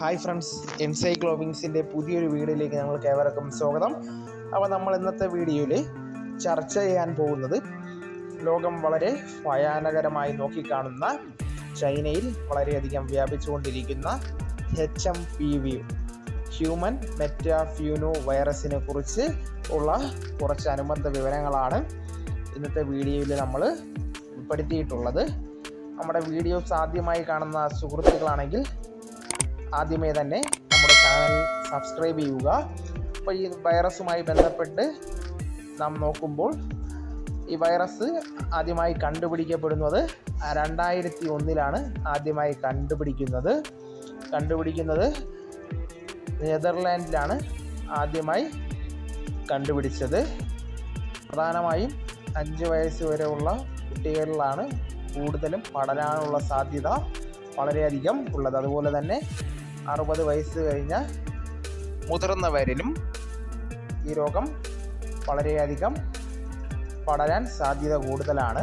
Hi friends എൻസൈക്ലോവിങ്സിന്റെ പുതിയൊരു വീഡിയോയിലേക്ക് ഞങ്ങൾക്ക് ഏവർക്കും സ്വാഗതം. അപ്പോൾ നമ്മൾ ഇന്നത്തെ വീഡിയോയിൽ ചർച്ച ചെയ്യാൻ പോകുന്നത് ലോകം വളരെ ഭയാനകരമായി നോക്കിക്കാണുന്ന ചൈനയിൽ വളരെയധികം വ്യാപിച്ചുകൊണ്ടിരിക്കുന്ന H M P V human മെറ്റാഫ്യൂനോ വൈറസിനെ കുറിച്ച് ഉള്ള കുറച്ച് അനുബന്ധ വിവരങ്ങളാണ് ഇന്നത്തെ വീഡിയോയിൽ നമ്മൾ ഉൾപ്പെടുത്തിയിട്ടുള്ളത്. നമ്മുടെ വീഡിയോസ് ആദ്യമായി കാണുന്ന സുഹൃത്തുക്കളാണെങ്കിൽ ആദ്യമേ തന്നെ നമ്മുടെ ചാനൽ സബ്സ്ക്രൈബ് ചെയ്യുക. അപ്പോൾ ഈ വൈറസുമായി ബന്ധപ്പെട്ട് നാം നോക്കുമ്പോൾ ഈ വൈറസ് ആദ്യമായി കണ്ടുപിടിക്കപ്പെടുന്നത് രണ്ടായിരത്തി ഒന്നിലാണ് ആദ്യമായി കണ്ടുപിടിക്കുന്നത്. കണ്ടുപിടിക്കുന്നത് നെതർലാൻഡിലാണ് ആദ്യമായി കണ്ടുപിടിച്ചത്. പ്രധാനമായും അഞ്ച് വയസ്സ് വരെയുള്ള കുട്ടികളിലാണ് കൂടുതലും പടരാനുള്ള സാധ്യത വളരെയധികം ഉള്ളത്. അതുപോലെ തന്നെ അറുപത് വയസ്സ് കഴിഞ്ഞ മുതിർന്നവരിലും ഈ രോഗം വളരെയധികം പടരാൻ സാധ്യത കൂടുതലാണ്.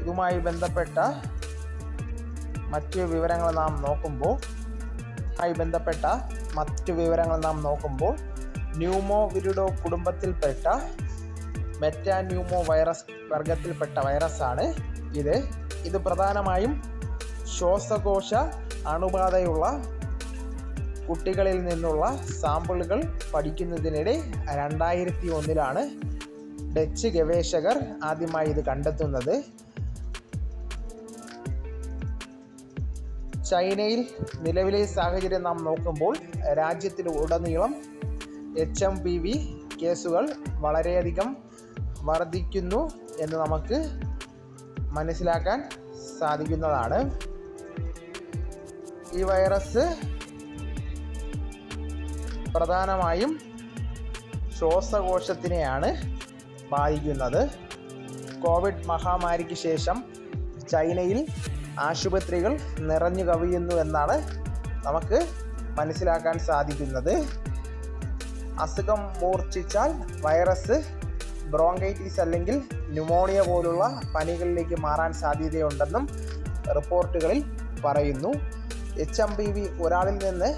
ഇതുമായി ബന്ധപ്പെട്ട മറ്റ് വിവരങ്ങൾ നാം നോക്കുമ്പോൾ ആയി ബന്ധപ്പെട്ട മറ്റ് വിവരങ്ങൾ നാം നോക്കുമ്പോൾ ന്യൂമോ വിരുഡോ കുടുംബത്തിൽപ്പെട്ട മെറ്റാന്യൂമോ വൈറസ് വർഗത്തിൽപ്പെട്ട വൈറസാണ് ഇത്. ഇത് പ്രധാനമായും ശ്വാസകോശ അണുബാധയുള്ള കുട്ടികളിൽ നിന്നുള്ള സാമ്പിളുകൾ പഠിക്കുന്നതിനിടെ രണ്ടായിരത്തി ഒന്നിലാണ് ഡച്ച് ഗവേഷകർ ആദ്യമായി ഇത് കണ്ടെത്തുന്നത്. ചൈനയിൽ നിലവിലെ സാഹചര്യം നാം നോക്കുമ്പോൾ രാജ്യത്തിൽ ഉടനീളം എച്ച് എം പി വി കേസുകൾ വളരെയധികം വർദ്ധിക്കുന്നു എന്ന് നമുക്ക് മനസ്സിലാക്കാൻ സാധിക്കുന്നതാണ്. ഈ വൈറസ് പ്രധാനമായും ശ്വാസകോശത്തിനെയാണ് ബാധിക്കുന്നത്. കോവിഡ് മഹാമാരിക്ക് ശേഷം ചൈനയിൽ ആശുപത്രികൾ നിറഞ്ഞു കവിയുന്നു എന്നാണ് നമുക്ക് മനസ്സിലാക്കാൻ സാധിക്കുന്നത്. അസുഖം മൂർച്ഛിച്ചാൽ വൈറസ് ബ്രോങ്കൈറ്റിസ് അല്ലെങ്കിൽ ന്യൂമോണിയ പോലുള്ള പനികളിലേക്ക് മാറാൻ സാധ്യതയുണ്ടെന്നും റിപ്പോർട്ടുകളിൽ പറയുന്നു. എച്ച് എം പി വി ഒരാളിൽ നിന്ന്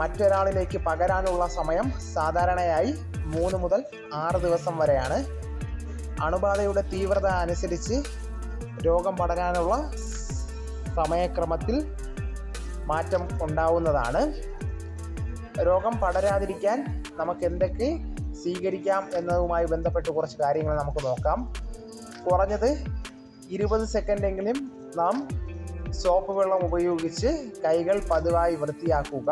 മറ്റൊരാളിലേക്ക് പകരാനുള്ള സമയം സാധാരണയായി മൂന്ന് മുതൽ ആറ് ദിവസം വരെയാണ്. അണുബാധയുടെ തീവ്രത അനുസരിച്ച് രോഗം പടരാനുള്ള സമയക്രമത്തിൽ മാറ്റം ഉണ്ടാവുന്നതാണ്. രോഗം പടരാതിരിക്കാൻ നമുക്ക് എന്തൊക്കെ സ്വീകരിക്കാം എന്നതുമായി ബന്ധപ്പെട്ട് കുറച്ച് കാര്യങ്ങൾ നമുക്ക് നോക്കാം. കുറഞ്ഞത് ഇരുപത് സെക്കൻഡെങ്കിലും നാം സോപ്പ് വെള്ളം ഉപയോഗിച്ച് കൈകൾ പതിവായി വൃത്തിയാക്കുക.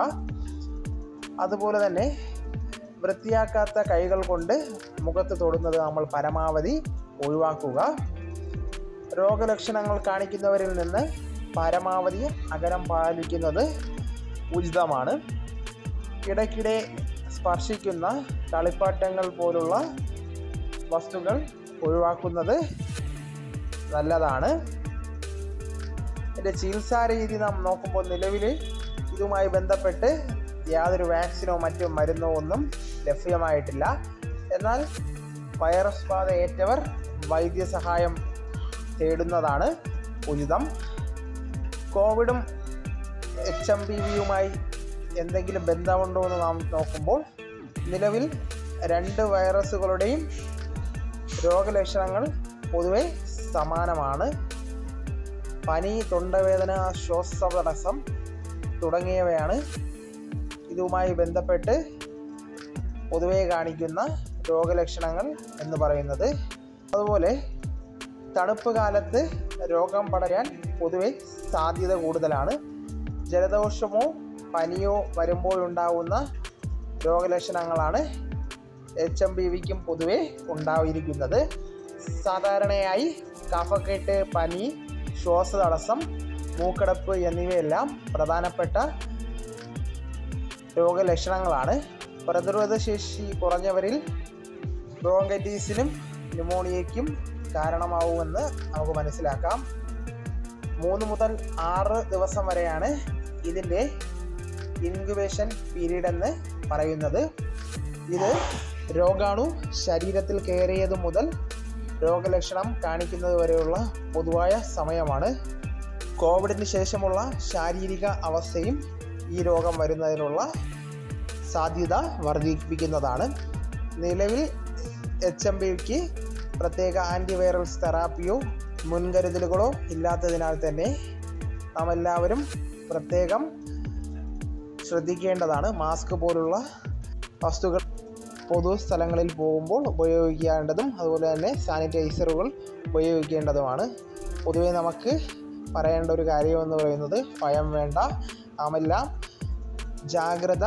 അതുപോലെ തന്നെ വൃത്തിയാക്കാത്ത കൈകൾ കൊണ്ട് മുഖത്ത് തൊടുന്നത് നമ്മൾ പരമാവധി ഒഴിവാക്കുക. രോഗലക്ഷണങ്ങൾ കാണിക്കുന്നവരിൽ നിന്ന് പരമാവധി അകലം പാലിക്കുന്നത് ഉചിതമാണ്. ഇടയ്ക്കിടെ സ്പർശിക്കുന്ന കളിപ്പാട്ടങ്ങൾ പോലുള്ള വസ്തുക്കൾ ഒഴിവാക്കുന്നത് നല്ലതാണ്. ഇതിന്റെ ചികിത്സാ രീതി നാം നോക്കുമ്പോൾ നിലവിൽ ഇതുമായി ബന്ധപ്പെട്ട് യാതൊരു വാക്സിനോ മറ്റു മരുന്നോ ഒന്നും ലഭ്യമായിട്ടില്ല. എന്നാൽ വൈറസ് ബാധ ഏറ്റവർ വൈദ്യസഹായം തേടുന്നതാണ് ഉചിതം. കോവിഡും എച്ച് എം പി വിയുമായി എന്തെങ്കിലും ബന്ധമുണ്ടോ എന്ന് നാം നോക്കുമ്പോൾ നിലവിൽ രണ്ട് വൈറസുകളുടെയും രോഗലക്ഷണങ്ങൾ പൊതുവെ സമാനമാണ്. പനി തൊണ്ടവേദന ശ്വാസതടസ്സം തുടങ്ങിയവയാണ് ഇതുമായി ബന്ധപ്പെട്ട് പൊതുവെ കാണിക്കുന്ന രോഗലക്ഷണങ്ങൾ എന്ന് പറയുന്നത്. അതുപോലെ തണുപ്പ് കാലത്ത് രോഗം പടരാൻ പൊതുവെ സാധ്യത കൂടുതലാണ്. ജലദോഷമോ പനിയോ വരുമ്പോഴുണ്ടാവുന്ന രോഗലക്ഷണങ്ങളാണ് എച്ച് എം ബി വിക്കും പൊതുവെ ഉണ്ടായിരിക്കുന്നത്. സാധാരണയായി കഫക്കെട്ട് പനി ശ്വാസതടസ്സം മൂക്കടപ്പ് എന്നിവയെല്ലാം പ്രധാനപ്പെട്ട രോഗലക്ഷണങ്ങളാണ്. പ്രതിരോധശേഷി കുറഞ്ഞവരിൽ ബ്രോങ്കൈറ്റീസിനും ന്യൂമോണിയയ്ക്കും കാരണമാവുമെന്ന് നമുക്ക് മനസ്സിലാക്കാം. മൂന്ന് മുതൽ ആറ് ദിവസം വരെയാണ് ഇതിന്റെ ഇൻക്യുബേഷൻ പീരീഡ് എന്ന് പറയുന്നത്. ഇത് രോഗാണു ശരീരത്തിൽ കയറിയത് മുതൽ രോഗലക്ഷണം കാണിക്കുന്നത് വരെയുള്ള പൊതുവായ സമയമാണ്. കോവിഡിന് ശേഷമുള്ള ശാരീരിക അവസ്ഥയും ഈ രോഗം വരുന്നതിനുള്ള സാധ്യത വർദ്ധിപ്പിക്കുന്നതാണ്. നിലവിൽ എച്ച് എം ബിക്ക് പ്രത്യേക ആന്റിവൈറൽസ് തെറാപ്പിയോ മുൻകരുതലുകളോ ഇല്ലാത്തതിനാൽ തന്നെ നാം എല്ലാവരും പ്രത്യേകം ശ്രദ്ധിക്കേണ്ടതാണ്. മാസ്ക് പോലുള്ള വസ്തുക്കൾ പൊതു സ്ഥലങ്ങളിൽ പോകുമ്പോൾ ഉപയോഗിക്കേണ്ടതും അതുപോലെ തന്നെ സാനിറ്റൈസറുകൾ ഉപയോഗിക്കേണ്ടതുമാണ്. പൊതുവെ നമുക്ക് പറയേണ്ട ഒരു കാര്യമെന്ന് പറയുന്നത് ഭയം വേണ്ട നാമെല്ലാം ജാഗ്രത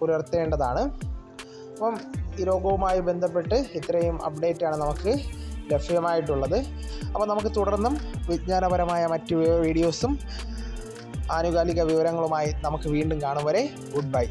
പുലർത്തേണ്ടതാണ്. അപ്പം ഈ രോഗവുമായി ബന്ധപ്പെട്ട് ഇത്രയും അപ്ഡേറ്റാണ് നമുക്ക് ലഭ്യമായിട്ടുള്ളത്. അപ്പോൾ നമുക്ക് തുടർന്നും വിജ്ഞാനപരമായ മറ്റ് വീഡിയോസും ആനുകാലിക വിവരങ്ങളുമായി നമുക്ക് വീണ്ടും കാണും വരെ. Good bye.